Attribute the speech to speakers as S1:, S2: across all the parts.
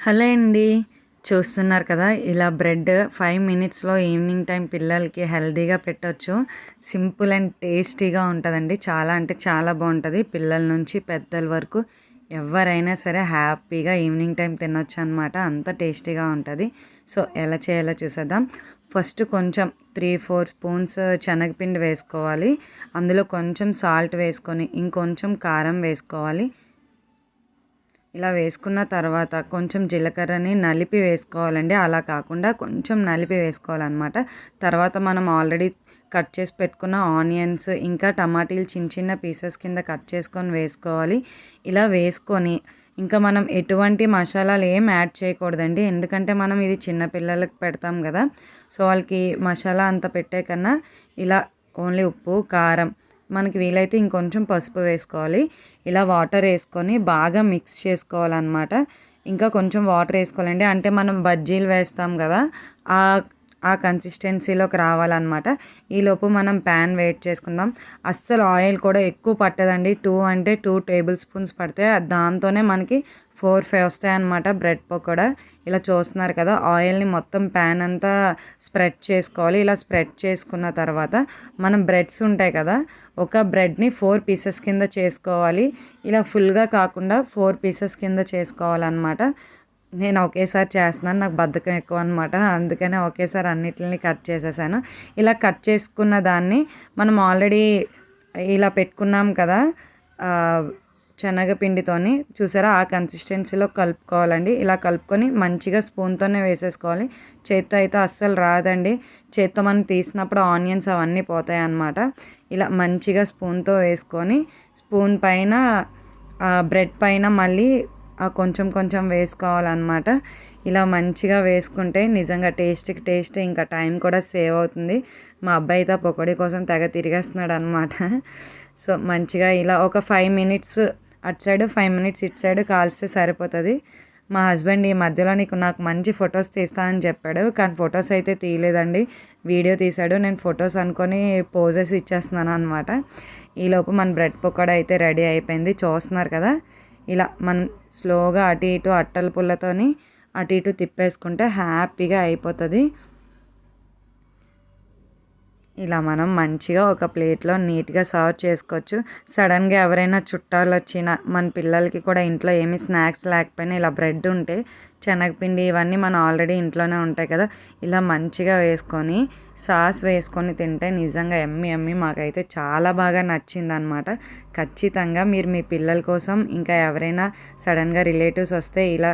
S1: Hello అండి. చూస్తున్నారు కదా ఇలా బ్రెడ్ ఫైవ్ మినిట్స్లో ఈవినింగ్ టైం పిల్లలకి హెల్దీగా పెట్టొచ్చు. సింపుల్ అండ్ టేస్టీగా ఉంటుందండి. చాలా అంటే చాలా బాగుంటుంది. పిల్లల నుంచి పెద్దల వరకు ఎవరైనా సరే హ్యాపీగా ఈవినింగ్ టైం తినొచ్చు అనమాట అంత టేస్టీగా ఉంటుంది. సో ఎలా చేయాలో చూసేద్దాం. ఫస్ట్ కొంచెం త్రీ ఫోర్ స్పూన్స్ శనగపిండి వేసుకోవాలి. అందులో కొంచెం సాల్ట్ వేసుకొని ఇంకొంచెం కారం వేసుకోవాలి. ఇలా వేసుకున్న తర్వాత కొంచెం జీలకర్రని నలిపి వేసుకోవాలండి. అలా కాకుండా కొంచెం నలిపి వేసుకోవాలన్నమాట. తర్వాత మనం ఆల్రెడీ కట్ చేసి పెట్టుకున్న ఆనియన్స్ ఇంకా టమాటీలు చిన్న చిన్న పీసెస్ కింద కట్ చేసుకొని వేసుకోవాలి. ఇలా వేసుకొని ఇంకా మనం ఎటువంటి మసాలాలు ఏం యాడ్ చేయకూడదండి. ఎందుకంటే మనం ఇది చిన్నపిల్లలకు పెడతాం కదా. సో వాళ్ళకి మసాలా అంత పెట్టే కన్నా ఇలా ఓన్లీ ఉప్పు కారం మనకి వీలైతే ఇంకొంచెం పసుపు వేసుకోవాలి. ఇలా వాటర్ వేసుకొని బాగా మిక్స్ చేసుకోవాలన్నమాట. ఇంకా కొంచెం వాటర్ వేసుకోవాలండి. అంటే మనం బజ్జీలు వేస్తాం కదా ఆ ఆ కన్సిస్టెన్సీలోకి రావాలన్నమాట. ఈలోపు మనం ప్యాన్ వెయిట్ చేసుకుందాం. అస్సలు ఆయిల్ కూడా ఎక్కువ పట్టదండి. టూ అంటే టూ టేబుల్ స్పూన్స్ పడితే దాంతోనే మనకి ఫోర్ ఫైవ్ వస్తాయన్నమాట బ్రెడ్ పకోడా ఇలా చూస్తున్నారు కదా ఆయిల్ని మొత్తం ప్యాన్ అంతా స్ప్రెడ్ చేసుకోవాలి. ఇలా స్ప్రెడ్ చేసుకున్న తర్వాత మనం బ్రెడ్స్ ఉంటాయి కదా ఒక బ్రెడ్ని ఫోర్ పీసెస్ కింద చేసుకోవాలి. ఇలా ఫుల్గా కాకుండా ఫోర్ పీసెస్ కింద చేసుకోవాలన్నమాట. నేను ఒకేసారి చేస్తున్నాను నాకు బద్ధకం ఎక్కువ అనమాట అందుకనే ఒకేసారి అన్నిటిని కట్ చేసేసాను. ఇలా కట్ చేసుకున్న దాన్ని మనం ఆల్రెడీ ఇలా పెట్టుకున్నాం కదా శనగపిండితోని. చూసారా? ఆ కన్సిస్టెన్సీలో కలుపుకోవాలండి. ఇలా కలుపుకొని మంచిగా స్పూన్తోనే వేసేసుకోవాలి. చేత్తో అయితే అస్సలు రాదండి. చేత్తో మనం తీసినప్పుడు ఆనియన్స్ అవన్నీ పోతాయి అన్నమాట ఇలా మంచిగా స్పూన్తో వేసుకొని స్పూన్ పైన బ్రెడ్ పైన మళ్ళీ కొంచెం కొంచెం వేసుకోవాలన్నమాట. ఇలా మంచిగా వేసుకుంటే నిజంగా టేస్ట్కి టేస్ట్ ఇంకా టైం కూడా సేవ్ అవుతుంది. మా అబ్బాయి అయితే పకోడీ కోసం తెగ తిరిగేస్తున్నాడు అనమాట సో మంచిగా ఇలా ఒక ఫైవ్ మినిట్స్ అటు సైడ్ ఫైవ్ మినిట్స్ ఇటు సైడ్ కాల్స్తే సరిపోతుంది. మా హస్బెండ్ ఈ మధ్యలో నీకు నాకు మంచి ఫొటోస్ తీస్తా అని చెప్పాడు కానీ ఫొటోస్ అయితే తీయలేదండి. వీడియో తీశాడు నేను ఫొటోస్ అనుకొని పోజెస్ ఇచ్చేస్తున్నాను అనమాట ఈలోపు మన బ్రెడ్ పకోడా అయితే రెడీ అయిపోయింది చూస్తున్నారు కదా. ఇలా మనం స్లోగా అటు ఇటు అట్టల పుల్లతోని అటు ఇటు తిప్పేసుకుంటే హ్యాపీగా అయిపోతుంది. ఇలా మనం మంచిగా ఒక ప్లేట్లో నీట్గా సర్వ్ చేసుకోవచ్చు. సడన్గా ఎవరైనా చుట్టాలు వచ్చినా మన పిల్లలకి కూడా ఇంట్లో ఏమి స్నాక్స్ లేకపోయినా ఇలా బ్రెడ్ ఉంటే శనగపిండి ఇవన్నీ మనం ఆల్రెడీ ఇంట్లోనే ఉంటాయి కదా ఇలా మంచిగా వేసుకొని సాస్ వేసుకొని తింటే నిజంగా ఎమ్మి ఎమ్మి మాకైతే చాలా బాగా నచ్చిందనమాట ఖచ్చితంగా మీరు మీ పిల్లల కోసం ఇంకా ఎవరైనా సడన్గా రిలేటివ్స్ వస్తే ఇలా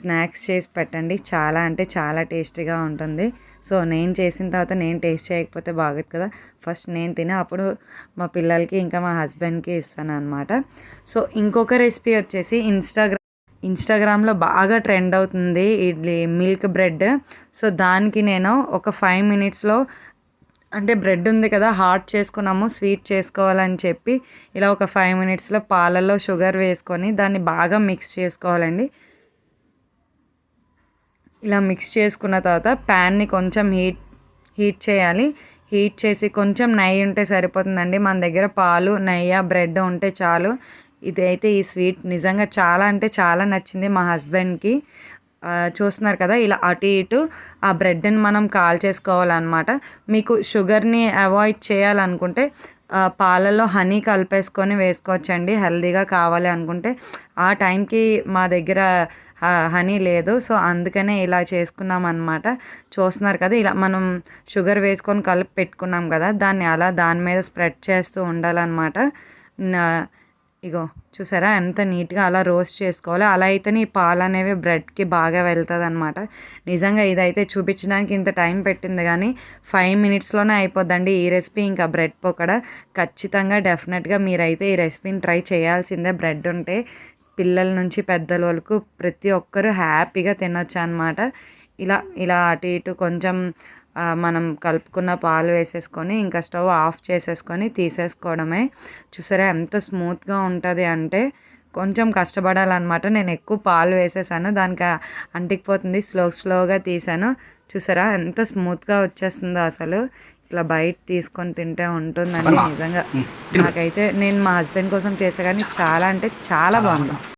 S1: స్నాక్స్ చేసి పెట్టండి. చాలా అంటే చాలా టేస్టీగా ఉంటుంది. సో నేను చేసిన తర్వాత నేను టేస్ట్ చేయకపోతే బాగోదు కదా. ఫస్ట్ నేను తిని అప్పుడు మా పిల్లలకి ఇంకా మా హస్బెండ్కి ఇస్తాను అనమాట సో ఇంకొక రెసిపీ వచ్చేసి ఇన్స్టాగ్రామ్ ఇన్స్టాగ్రామ్లో బాగా ట్రెండ్ అవుతుంది ఇడ్లీ మిల్క్ బ్రెడ్. సో దానికి నేను ఒక ఫైవ్ మినిట్స్లో అంటే బ్రెడ్ ఉంది కదా హాట్ చేసుకున్నాము స్వీట్ చేసుకోవాలని చెప్పి ఇలా ఒక ఫైవ్ మినిట్స్లో పాలల్లో షుగర్ వేసుకొని దాన్ని బాగా మిక్స్ చేసుకోవాలండి. ఇలా మిక్స్ చేసుకున్న తర్వాత ప్యాన్ని కొంచెం హీట్ హీట్ చేయాలి. హీట్ చేసి కొంచెం నెయ్యి ఉంటే సరిపోతుందండి. మన దగ్గర పాలు నెయ్యి బ్రెడ్ ఉంటే చాలు. ఇదైతే ఈ స్వీట్ నిజంగా చాలా అంటే చాలా నచ్చింది మా హస్బెండ్కి చూస్తున్నారు కదా ఇలా అటు ఇటు ఆ బ్రెడ్ని మనం కాల్ చేసుకోవాలన్నమాట. మీకు షుగర్ని అవాయిడ్ చేయాలనుకుంటే పాలలో హనీ కలిపేసుకొని వేసుకోవచ్చండి. హెల్దీగా కావాలి అనుకుంటే. ఆ టైంకి మా దగ్గర హనీ లేదు. సో అందుకనే ఇలా చేసుకున్నాం అనమాట చూస్తున్నారు కదా ఇలా మనం షుగర్ వేసుకొని కలిపి పెట్టుకున్నాం కదా దాన్ని అలా దాని మీద స్ప్రెడ్ చేస్తూ ఉండాలన్నమాట. ఇగో చూసారా? ఎంత నీట్గా అలా రోస్ట్ చేసుకోవాలి. అలా అయితేనే ఈ పాలు అనేవి బ్రెడ్కి బాగా వెళ్తుంది అనమాట నిజంగా ఇదైతే చూపించడానికి ఇంత టైం పెట్టింది కానీ ఫైవ్ మినిట్స్లోనే అయిపోద్దండి ఈ రెసిపీ. ఇంకా బ్రెడ్ పొక్కడ ఖచ్చితంగా డెఫినెట్గా మీరైతే ఈ రెసిపీని ట్రై చేయాల్సిందే. బ్రెడ్ ఉంటే పిల్లల నుంచి పెద్దల వరకు ప్రతి ఒక్కరూ హ్యాపీగా తినొచ్చు అనమాట ఇలా ఇలా అటు ఇటు కొంచెం మనం కలుపుకున్న పాలు వేసేసుకొని ఇంకా స్టవ్ ఆఫ్ చేసేసుకొని తీసేసుకోవడమే. చూసారా ఎంత స్మూత్గా ఉంటుంది అంటే కొంచెం కష్టపడాలన్నమాట. నేను ఎక్కువ పాలు వేసేసాను. దానికి అంటికిపోతుంది. స్లో స్లోగా తీసాను. చూసారా ఎంత స్మూత్గా వచ్చేస్తుందో అసలు. ఇట్లా బయట తీసుకొని తింటే ఉంటుందండి నిజంగా. నాకైతే నేను మా హస్బెండ్ కోసం చేసా కానీ చాలా అంటే చాలా బాగుంది.